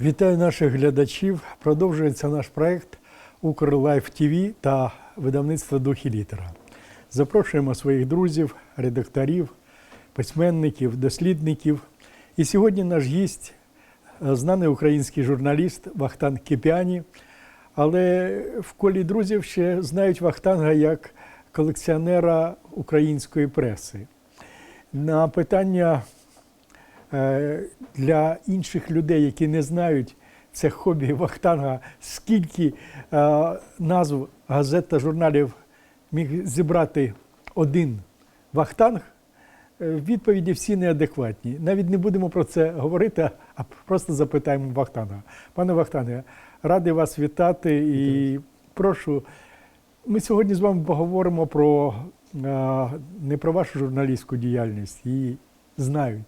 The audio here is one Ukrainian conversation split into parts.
Вітаю наших глядачів. Продовжується наш проект Укрлайф ТВ та видавництво Дух і літера. Запрошуємо своїх друзів, редакторів, письменників, дослідників. І сьогодні наш гість е, знаний український журналіст Вахтанг Кипіані. Але в колі друзів ще знають Вахтанга як колекціонера української преси. На питання для інших людей, які не знають це хобі Вахтанга, скільки е, назв газет та журналів міг зібрати один Вахтанг, е, відповіді всі неадекватні. Навіть не будемо про це говорити, а просто запитаємо Вахтанга. Пане Вахтанге, радий вас вітати і прошу. Ми сьогодні з вами поговоримо про е, не про вашу журналістську діяльність, її знають,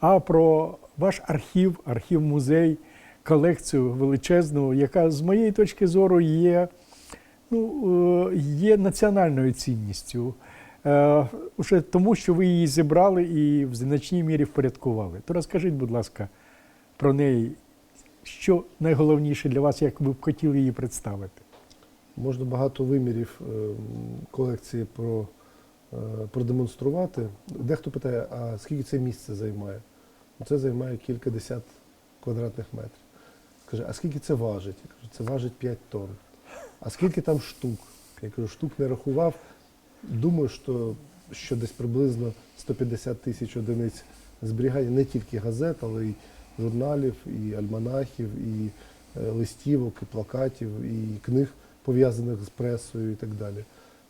а про ваш архів, архів-музей, колекцію величезну, яка з моєї точки зору є, ну, е, є національною цінністю. Е, Уже тому, що ви її зібрали і в значній мірі впорядкували. То розкажіть, будь ласка, про неї, що найголовніше для вас, як ви б хотіли її представити. Можна багато вимірів е, колекції про, продемонструвати. Дехто питає, а скільки це місце займає? Це займає кілька десят квадратних метрів. Каже, а скільки це важить? Я кажу, це важить 5 тонн. А скільки там штук? Я кажу, штук не рахував. Думаю, що, що десь приблизно 150 тисяч одиниць зберігання не тільки газет, але й журналів, і альманахів, і е, листівок, і плакатів, і книг, пов'язаних з пресою і так далі.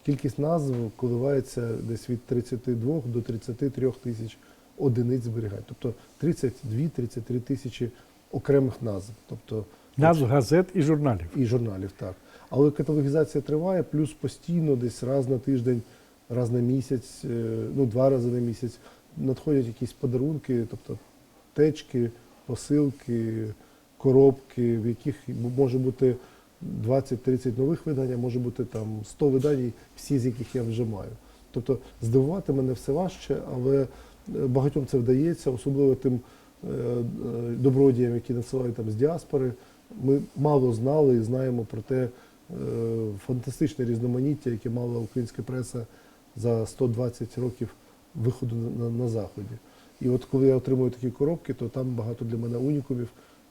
Кількість назв коливається десь від 32 до 33 тисяч одиниць зберігань. Тобто 32-33 тисячі окремих назв. Тобто Назв газет і журналів. і журналів, так. Але каталогізація триває, плюс постійно, десь раз на тиждень, раз на місяць, е, ну два рази на місяць надходять якісь подарунки, тобто течки, посилки, коробки, в яких може бути 20-30 нових видань, а може бути там 100 видань, всі з яких я вже маю. Тобто здивувати мене все важче, але багатьом це вдається, особливо тим е, е, добродіям, які надсилають там з діаспори. Ми мало знали і знаємо про те е, фантастичне різноманіття, яке мала українська преса за 120 років виходу на, на, на заході. І от коли я отримую такі коробки, то там багато для мене унікумів,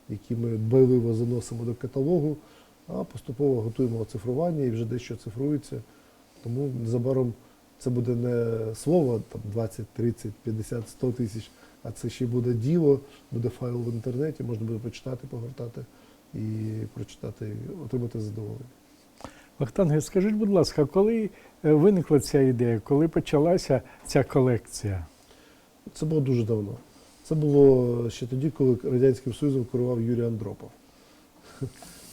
які ми дбайливо заносимо до каталогу, а поступово готуємо оцифрування і вже дещо цифрується. Тому незабаром це буде не слово там 20, 30, 50, 100 тисяч, а це ще буде діло, буде файл в інтернеті, можна буде почитати, погортати і прочитати, отримати задоволення. Вахтанге, скажіть, будь ласка, коли е, виникла ця ідея, коли почалася ця колекція? Це було дуже давно. Це було ще тоді, коли Радянським Союзом керував Юрій Андропов.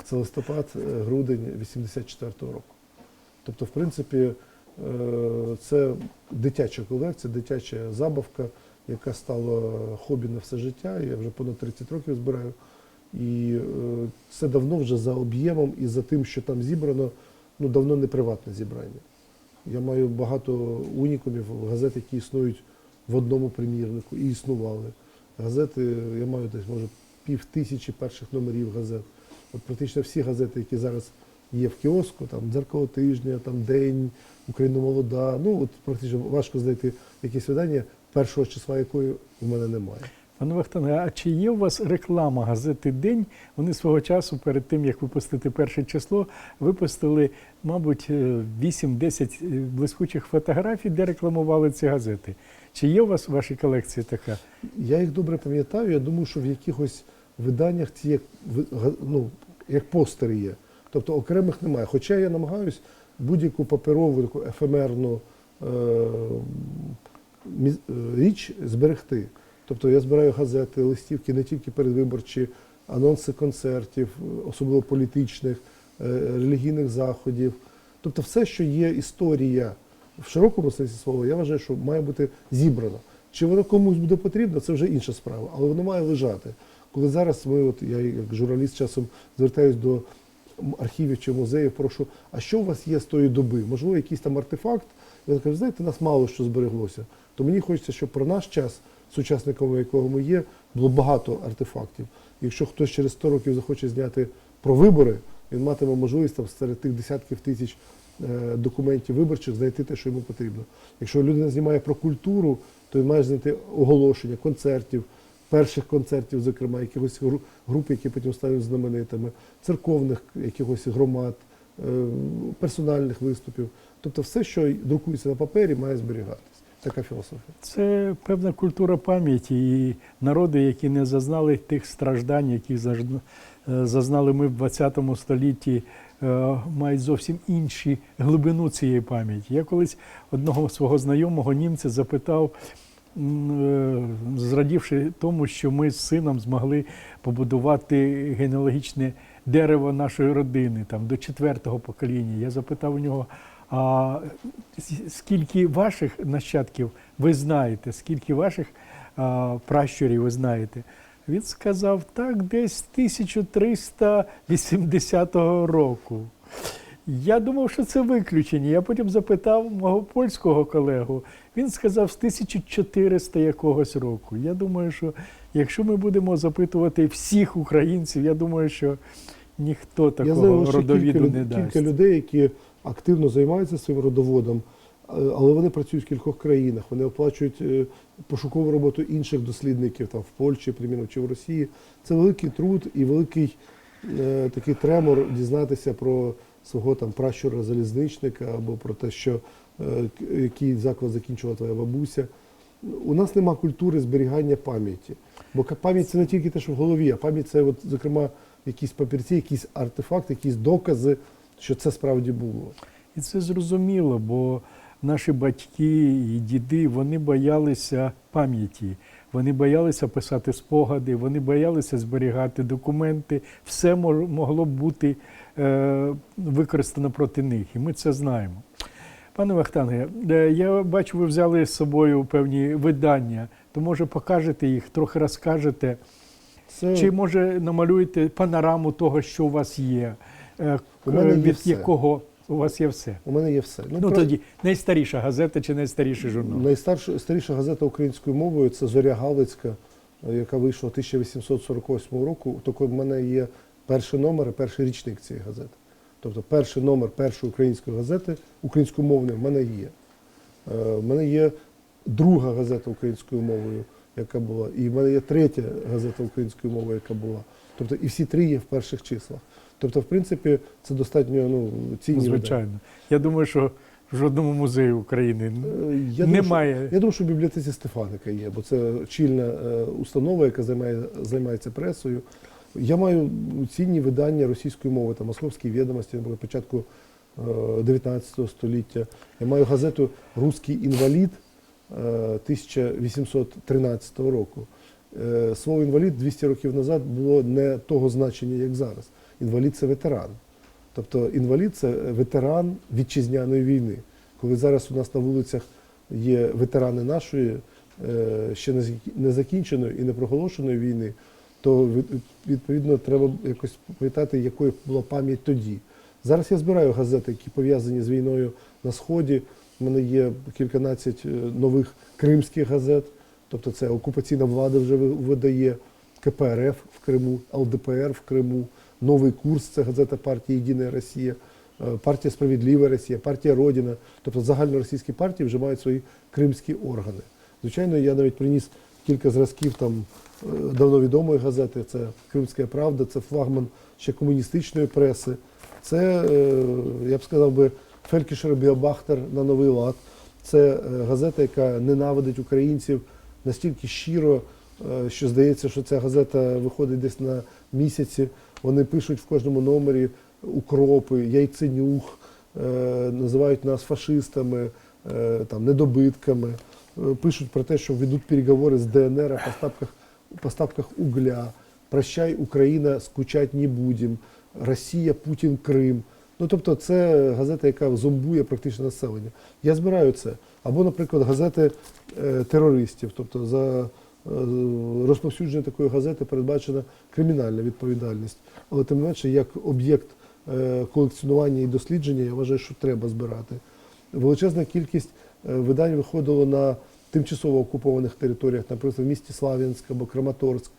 Це листопад, е, грудень 84-го року. Тобто, в принципі, це дитяча колекція, дитяча забавка, яка стала хобі на все життя. Я вже понад 30 років збираю. І е, це давно вже за об'ємом і за тим, що там зібрано, ну давно не приватне зібрання. Я маю багато унікумів, газет, які існують в одному примірнику і існували. Газети, я маю десь, може, пів тисячі перших номерів газет. От практично всі газети, які зараз є в кіоску, там дзеркало тижня, там День, Україна молода. Ну от практично важко знайти якесь видання, першого числа якої в мене немає. Пане Вахтанге, а чи є у вас реклама газети День? Вони свого часу, перед тим як випустити перше число, випустили, мабуть, е, 8-10 е, блискучих фотографій, де рекламували ці газети. Чи є у вас в вашій колекції така? Я їх добре пам'ятаю. Я думаю, що в якихось виданнях ці як, ну, як постери є. Тобто окремих немає. Хоча я намагаюсь будь-яку паперову таку ефемерну е, е, річ зберегти. Тобто я збираю газети, листівки не тільки передвиборчі, анонси концертів, особливо політичних, е, релігійних заходів. Тобто все, що є історія в широкому сенсі слова, я вважаю, що має бути зібрано. Чи воно комусь буде потрібно, це вже інша справа, але воно має лежати. Коли зараз ми, от я як журналіст часом звертаюсь до архівів чи музеїв, прошу, а що у вас є з тої доби? Можливо, якийсь там артефакт. Він каже, знаєте, нас мало що збереглося. То мені хочеться, щоб про наш час, сучасником якого ми є, було багато артефактів. Якщо хтось через 100 років захоче зняти про вибори, він матиме можливість там серед тих десятків тисяч е, документів виборчих знайти те, що йому потрібно. Якщо людина знімає про культуру, то він має знайти оголошення концертів, перших концертів, зокрема, якихось гру- груп, які потім стануть знаменитими, церковних якихось громад, е, персональних виступів. Тобто все, що друкується на папері, має зберігатись. Така філософія. Це певна культура пам'яті, і народи, які не зазнали тих страждань, які е, зазнали ми в ХХ столітті, е, мають зовсім інші глибину цієї пам'яті. Я колись одного свого знайомого німця запитав, зрадівши тому, що ми з сином змогли побудувати генеалогічне дерево нашої родини там, до четвертого покоління. Я запитав у нього, а скільки ваших нащадків ви знаєте, скільки ваших а, пращурів ви знаєте? Він сказав, так, десь 1380 року. Я думав, що це виключення. Я потім запитав мого польського колегу. Він сказав з 1400 якогось року. Я думаю, що якщо ми будемо запитувати всіх українців, я думаю, що ніхто Я такого знаю родовіду кілька, не дасть. кілька людей, які активно займаються своїм родоводом, е, але вони працюють в кількох країнах. Вони оплачують е, пошукову роботу інших дослідників там в Польщі, примірно, чи в Росії. Це великий труд і великий е, такий тремор дізнатися про свого там пращура залізничника або про те, що е, який заклад закінчила твоя бабуся. У нас нема культури зберігання пам'яті. Бо пам'ять це не тільки те, що в голові, а пам'ять це, от, зокрема, якісь папірці, якісь артефакти, якісь докази, що це справді було. І це зрозуміло, бо наші батьки і діди вони боялися пам'яті, вони боялися писати спогади, вони боялися зберігати документи. Все могло бути використано проти них, і ми це знаємо. Пане Вахтанге, е, я бачу, ви взяли з собою певні видання, то може покажете їх, трохи розкажете. Це Чи може намалюєте панораму того, що у вас є? Е, У мене є від все. якого у вас є все? у мене є все. Ну, про- тоді найстаріша газета чи найстаріший журнал? Найстарша старіша газета українською мовою це Зоря Галицька, е, яка вийшла 1848 року. Тільки в мене є перший номер і перший річник цієї газети. Тобто перший номер першої української газети, українськомовної, в мене є. Е, В мене є друга газета українською мовою, яка була, і в мене є третя газета українською мовою, яка була. Тобто і всі три є в перших числах. Тобто, в принципі, це достатньо ну, цінні видання. Звичайно. Я думаю, що в жодному музеї України Е, Я думаю, немає. Що, я думаю, що в бібліотеці Стефаника є, бо це чільна е, установа, яка займає, займається пресою. Я маю цінні видання російської мови, там Московські відомості, наприклад, початку е, 19 століття. Я маю газету Руський інвалід е, 1813 року. Е, Слово інвалід 200 років назад було не того значення, як зараз. Інвалід це ветеран. Тобто інвалід це ветеран вітчизняної війни. Коли зараз у нас на вулицях є ветерани нашої е, ще не закінченої і не проголошеної війни, то відповідно треба якось пам'ятати, якою була пам'ять тоді. Зараз я збираю газети, які пов'язані з війною на Сході. У мене є кільканадцять е, нових кримських газет, тобто це окупаційна влада вже видає, КПРФ в Криму, ЛДПР в Криму, новий курс це газета партії Єдина Росія, е, партія Справедлива Росія, партія Родина. Тобто загальноросійські партії вже мають свої кримські органи. Звичайно, я навіть приніс кілька зразків там е, давно відомої газети. Це Кримська Правда, це флагман ще комуністичної преси. Це, е, я б сказав би, Фелькішер Біобахтер на новий лад. Це е, газета, яка ненавидить українців настільки щиро, що здається, що ця газета виходить десь на місяці. Вони пишуть в кожному номері укропи, яйценюх, називають нас фашистами, там, недобитками. Пишуть про те, що ведуть переговори з ДНР о поставках, поставках угля. Прощай, Україна, скучать не будем. Росія, Путін, Крим. Ну тобто, це газета, яка зомбує практично населення. Я збираю це. Або, наприклад, газети е, терористів. Тобто за е, розповсюдження такої газети передбачена кримінальна відповідальність. Але тим не менше, як об'єкт е, колекціонування і дослідження, я вважаю, що треба збирати. Величезна кількість видань виходило на тимчасово окупованих територіях, наприклад, в місті Слав'янськ або Краматорськ.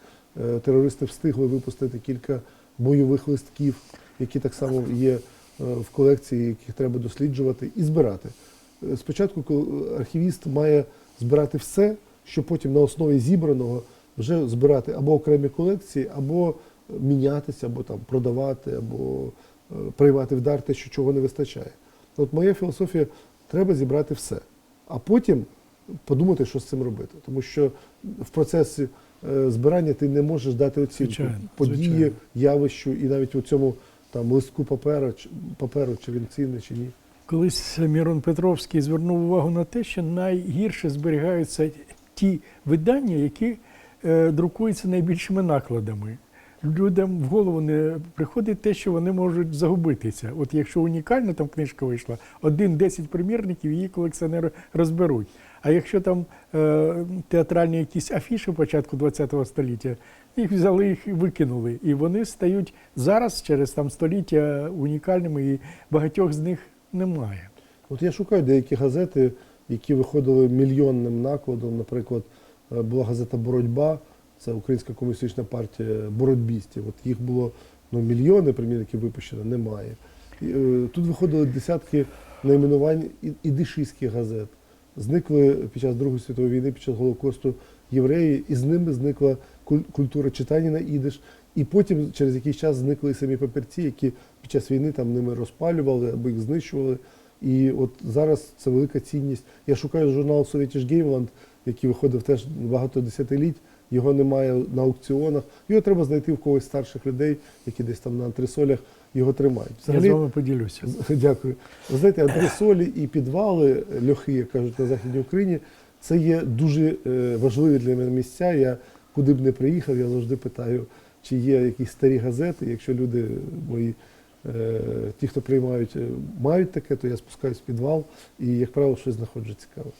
Е, Терористи встигли випустити кілька бойових листків, які так само є е, в колекції, яких треба досліджувати і збирати. Е, Спочатку архівіст має збирати все, щоб потім на основі зібраного вже збирати або окремі колекції, або мінятися, або там продавати, або е, приймати в дар те, що чого не вистачає. От моя філософія треба зібрати все, а потім подумати, що з цим робити. Тому що в процесі е, збирання ти не можеш дати оцінку Звичайно, події, звичайно. явищу і навіть у цьому там листку паперу, чи- паперу, чи він цінний, чи ні. Колись Мірон Петровський звернув увагу на те, що найгірше зберігаються ті видання, які е, друкуються найбільшими накладами. Людям в голову не приходить те, що вони можуть загубитися. От якщо унікальна там книжка вийшла, один-десять примірників її колекціонери розберуть. А якщо там е, театральні якісь афіші початку ХХ століття, їх взяли їх і викинули. І вони стають зараз через там століття унікальними, і багатьох з них немає. От я шукаю деякі газети, які виходили мільйонним накладом. Наприклад, е, була газета Боротьба, це Українська комуністична партія боротьбістів. От їх було ну, мільйони примірників випущено, немає. Е, Тут виходили десятки найменувань ідишистських газет. Зникли під час Другої світової війни, під час Голокосту євреї, і з ними зникла культура читання на ідиш. І потім через якийсь час зникли самі папірці, які під час війни там ними розпалювали або їх знищували. І от зараз це велика цінність. Я шукаю журнал Совєтіш Геймланд, який виходив теж багато десятиліть. Його немає на аукціонах. Його треба знайти в когось старших людей, які десь там на антресолях його тримають. Я з вами поділюся. Дякую. Ви знаєте, антресолі і підвали, льохи, як кажуть на Західній Україні, це є дуже е, важливі для мене місця. Я куди б не приїхав, я завжди питаю, чи є якісь старі газети. Якщо люди мої, е, ті, хто приймають, е, мають таке, то я спускаюсь в підвал і, як правило, щось знаходжу цікаве.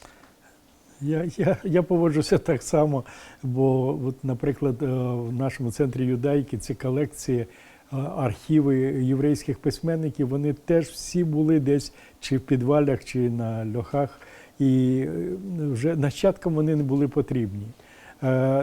Я, я, я поводжуся так само, бо, от, наприклад, е, в нашому центрі юдайки ці колекції, е, архіви єврейських письменників, вони теж всі були десь чи в підвалях, чи на льохах, і е, вже нащадкам вони не були потрібні.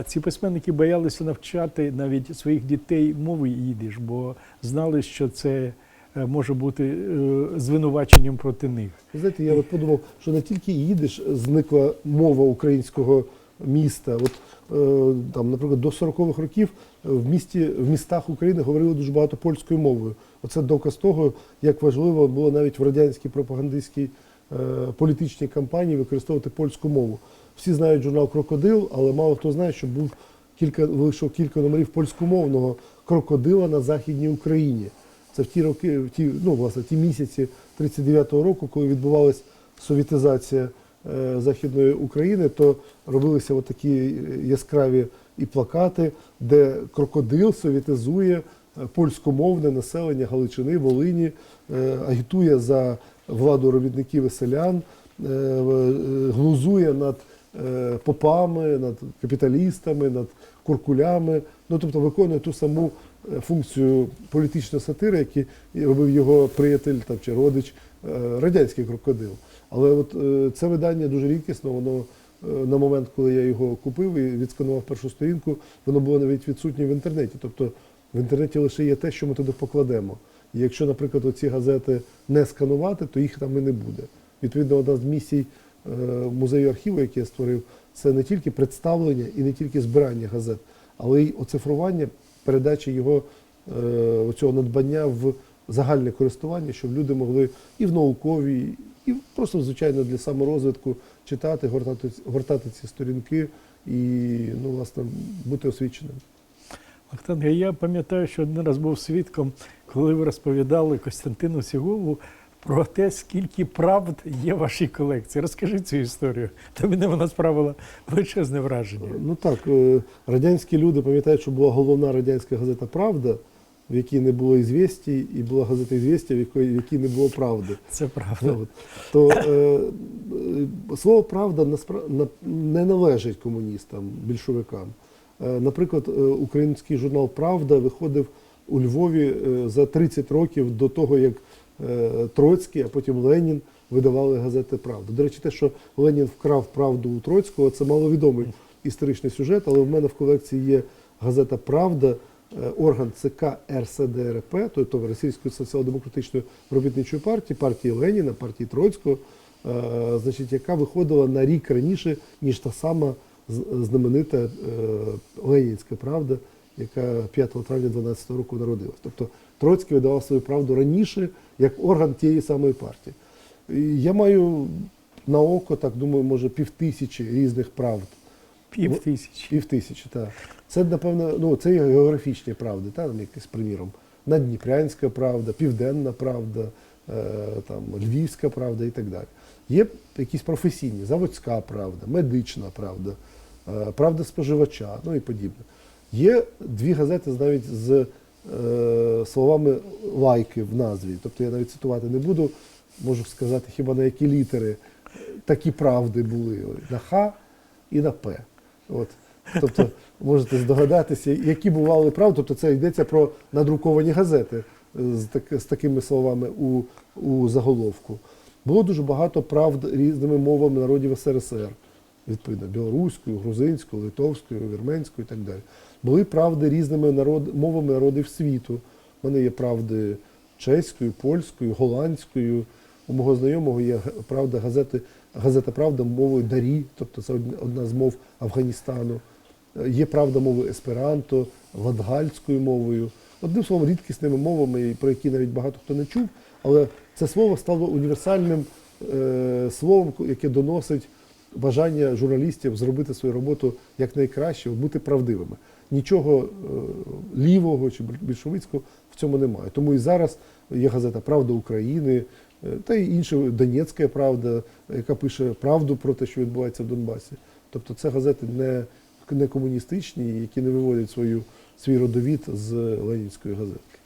Ці письменники боялися навчати навіть своїх дітей мови їдиш, бо знали, що це може бути е, звинуваченням проти них. Знаєте, я от подумав, що не тільки їдиш, зникла мова українського міста. От е, там, наприклад, до 40-х років в місті в містах України говорили дуже багато польською мовою. Оце доказ того, як важливо було навіть в радянській пропагандистській е, політичній кампанії використовувати польську мову. Всі знають журнал Крокодил, але мало хто знає, що був кілька вийшов кілька номерів польськомовного крокодила на Західній Україні. Це в ті роки, в ті, ну, власне, ті місяці 39-го року, коли відбувалась совєтизація е, Західної України, то робилися от такі яскраві і плакати, де крокодил совєтизує е, польськомовне населення Галичини, Волині, е, агітує за владу робітників і селян, е, е, глузує над е, попами, над капіталістами, над куркулями. Ну, тобто виконує ту саму функцію політичної сатири, яку робив його приятель там, чи родич, е, радянський крокодил. Але от е, це видання дуже рідкісно, воно е, на момент, коли я його купив і відсканував першу сторінку, воно було навіть відсутнє в інтернеті. Тобто в інтернеті лише є те, що ми туди покладемо. І якщо, наприклад, оці газети не сканувати, то їх там і не буде. Відповідно, одна з місій музею архіву, який я створив, це не тільки представлення і не тільки збирання газет, але й оцифрування, передача його е, оцього надбання в загальне користування, щоб люди могли і в науковій, і просто, звичайно, для саморозвитку читати, гортати, гортати ці сторінки і ну, власне, бути освіченим. Вахтанг, я пам'ятаю, що один раз був свідком, коли ви розповідали Костянтину Сігову про те, скільки правд є в вашій колекції. Розкажи цю історію. Та мене вона справила величезне враження. Ну так, е, радянські люди пам'ятають, що була головна радянська газета Правда, в якій не було ізвісті, і була газета «Ізвістія», в якої в якій не було правди. Це правда. От. То е, е, слово правда не належить комуністам, більшовикам. Е, наприклад, український журнал Правда виходив у Львові за 30 років до того, як Троцький, а потім Ленін видавали газети Правда. До речі, те, що Ленін вкрав правду у Троцького, це маловідомий історичний сюжет, але в мене в колекції є газета Правда, е, орган ЦК РСДРП, тобто Російської соціал-демократичної робітничої партії, партії Леніна, партії Троцького, е, значить, яка виходила на рік раніше, ніж та сама знаменита е, Ленінська правда, яка 5 травня 12 року народилась. Тобто Троцький видавав свою правду раніше як орган тієї самої партії. І я маю на око, так думаю, може півтисячі різних правд. Пів тисячі. Пів тисячі, так. Це, напевно, ну, це географічні правди, та, там якісь, приміром. Надніпрянська правда, Південна правда, е, там, Львівська правда і так далі. Є якісь професійні, заводська правда, медична правда, е, правда споживача, ну і подібне. Є дві газети навіть з словами лайки в назві. Тобто я навіть цитувати не буду, можу сказати, хіба на які літери такі правди були на Х і на П. От. Тобто можете здогадатися, які бували правди. Тобто це йдеться про надруковані газети е, з, так, з такими словами у, у заголовку. Було дуже багато правд різними мовами народів СРСР, відповідно, білоруською, грузинською, литовською, вірменською і так далі. Були правди різними народ, мовами народів світу. У мене є правди чеською, польською, голландською. У мого знайомого є правда газети, газета Правда мовою Дарі, тобто це одна- з мов Афганістану. Е, Є правда мовою есперанто, латгальською мовою. Одним словом, рідкісними мовами, про які навіть багато хто не чув, але це слово стало універсальним е, словом, яке доносить бажання журналістів зробити свою роботу якнайкраще, бути правдивими. Нічого е, лівого чи більшовицького в цьому немає. Тому і зараз є газета Правда України, е, та й інша Донецька Правда, яка пише правду про те, що відбувається в Донбасі. Тобто це газети не, не комуністичні, які не виводять свою, свій родовід з Ленінської газетки.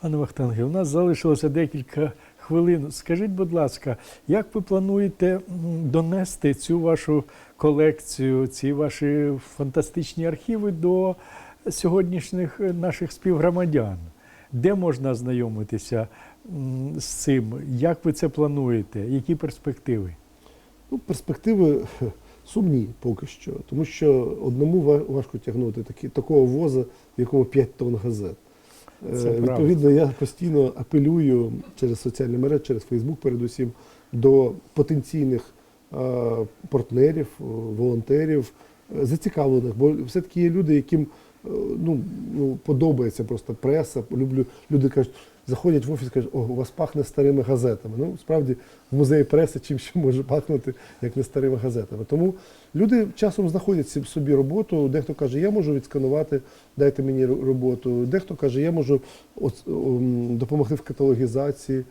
Пане Вахтанге, у нас залишилося декілька хвилин. Скажіть, будь ласка, як ви плануєте донести цю вашу колекцію, ці ваші фантастичні архіви до сьогоднішніх е, наших співгромадян? Де можна знайомитися з цим? Як ви це плануєте? Які перспективи? Ну, перспективи сумні поки що, тому що одному важко тягнути такі, такого воза, в якому 5 тонн газет. Е. Відповідно, я постійно апелюю через соціальні мережі, через Фейсбук передусім, до потенційних е, партнерів, е, волонтерів, зацікавлених, бо все-таки є люди, яким ну, ну, подобається просто преса. Люблю, люди кажуть, заходять в офіс і кажуть, о, у вас пахне старими газетами. Ну, справді, в музеї преси чим ще може пахнути, як не старими газетами. Тому люди часом знаходять собі роботу. Дехто каже, я можу відсканувати, дайте мені роботу. Дехто каже, я можу допомогти в каталогізації.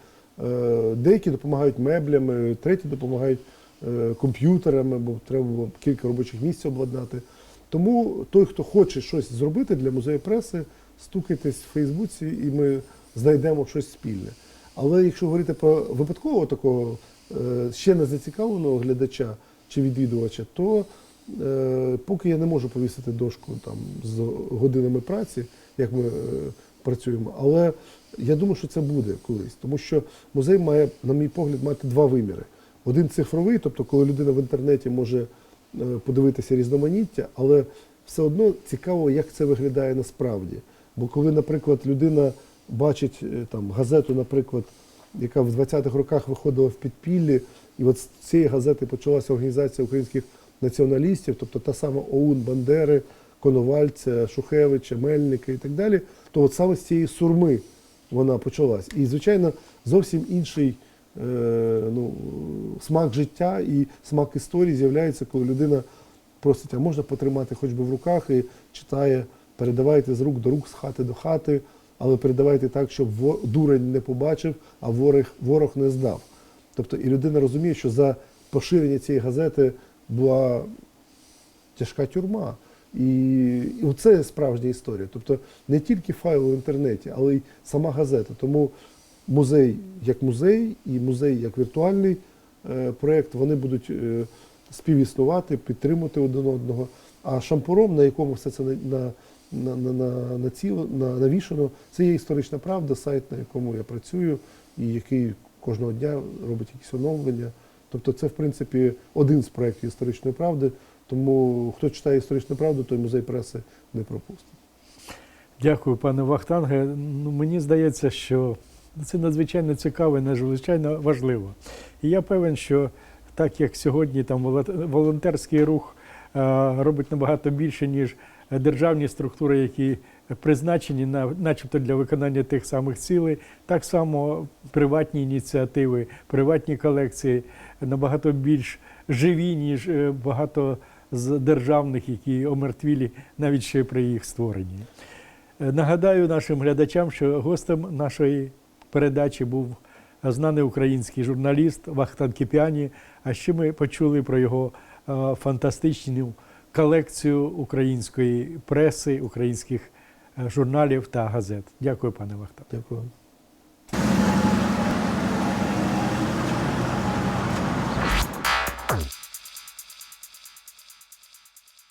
Е, Деякі допомагають меблями, треті допомагають е, комп'ютерами, бо треба було кілька робочих місць обладнати. Тому той, хто хоче щось зробити для музею преси, стукайтесь в Фейсбуці і ми знайдемо щось спільне. Але якщо говорити про випадкового такого е, ще не зацікавленого глядача чи відвідувача, то е, поки я не можу повісити дошку там з годинами праці, як ми е, працюємо, але я думаю, що це буде колись, тому що музей має, на мій погляд, мати два виміри. Один цифровий, тобто коли людина в інтернеті може подивитися різноманіття, але все одно цікаво, як це виглядає насправді. Бо коли, наприклад, людина бачить е, там газету, наприклад, яка в 20-х роках виходила в підпіллі, і от з цієї газети почалася організація українських націоналістів, тобто та сама ОУН Бандери, Коновальця, Шухевича, Мельника і так далі, то от саме з цієї сурми вона почалась. І, звичайно, зовсім інший е, ну, смак життя і смак історії з'являється, коли людина просить, а можна потримати хоч би в руках і читає, передавайте з рук до рук, з хати до хати, але передавайте так, щоб дурень не побачив, а ворог, ворог не здав. Тобто і людина розуміє, що за поширення цієї газети була тяжка тюрма. І, і це справжня історія. Тобто не тільки файл в інтернеті, але й сама газета. Тому музей як музей і музей як віртуальний е, проєкт, вони будуть е, співіснувати, підтримувати один одного. А шампуром, на якому все це на, на, на, на, на, на, навішано. Це є історична правда, сайт, на якому я працюю, і який кожного дня робить якісь оновлення. Тобто, це, в принципі, один з проєктів історичної правди. Тому хто читає історичну правду, той музей преси не пропустить. Дякую, пане Вахтанге. Ну, мені здається, що це надзвичайно цікаво і надзвичайно важливо. І я певен, що так як сьогодні там волонтерський рух е, робить набагато більше, ніж державні структури, які призначені на, начебто для виконання тих самих цілей, так само приватні ініціативи, приватні колекції набагато більш живі, ніж е, багато з державних, які омертвілі навіть ще при їх створенні. Е, Нагадаю нашим глядачам, що гостем нашої передачі був знаний український журналіст Вахтан Кіпіані. А ще ми почули про його е, фантастичну колекцію української преси, українських е, журналів та газет. Дякую, пане Вахта. Дякую.